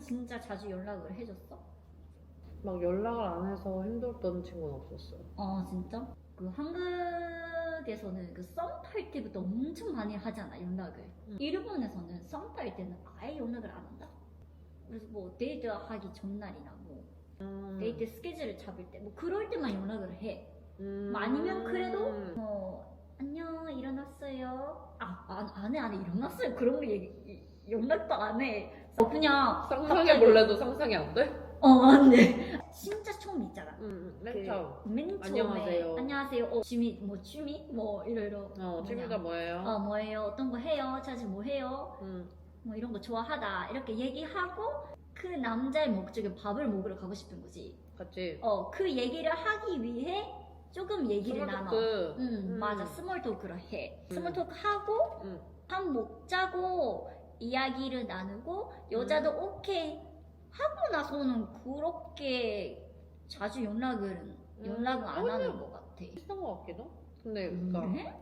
진짜 자주 연락을 해줬어? 막 연락을 안 해서 힘들었던 친구는 없었어요. 어 진짜? 그 한국에서는 그 썸 탈 때부터 엄청 많이 하잖아 연락을 음. 일본에서는 썸 탈 때는 아예 연락을 안 한다 그래서 뭐 데이트 하기 전날이나 뭐 음. 데이트 스케줄을 잡을 때 뭐 그럴 때만 연락을 해 음. 뭐 아니면 그래도 뭐 안녕 일어났어요 아안안해 안해 일어났어요 그런 거 얘기 이- 연락도 안 해 그냥 상상해 볼래도 상상이 안 돼? 어 안돼 진짜 처음 있잖아 응, 맨그 처음. 맨 처음에 안녕하세요. 안녕하세요 어, 취미 뭐 취미 뭐 이러이러 어, 취미가 뭐예요? 어 뭐예요 어떤 거 해요 자주 뭐 해요 응. 뭐 이런 거 좋아하다 이렇게 얘기하고 그 남자의 목적은 밥을 먹으러 가고 싶은 거지 같이. 어 그 얘기를 하기 위해 조금 얘기를 나눠 스몰토크. 응 음. 맞아 스몰 토크를 해 음. 스몰 토크 하고 응. 밥 먹자고 이야기를 나누고 여자도 오케이 하고 나서는 그렇게 자주 연락을 연락을 안 어, 하는 것 같아 비슷한 것 같기도? 근데 그러니까 그래?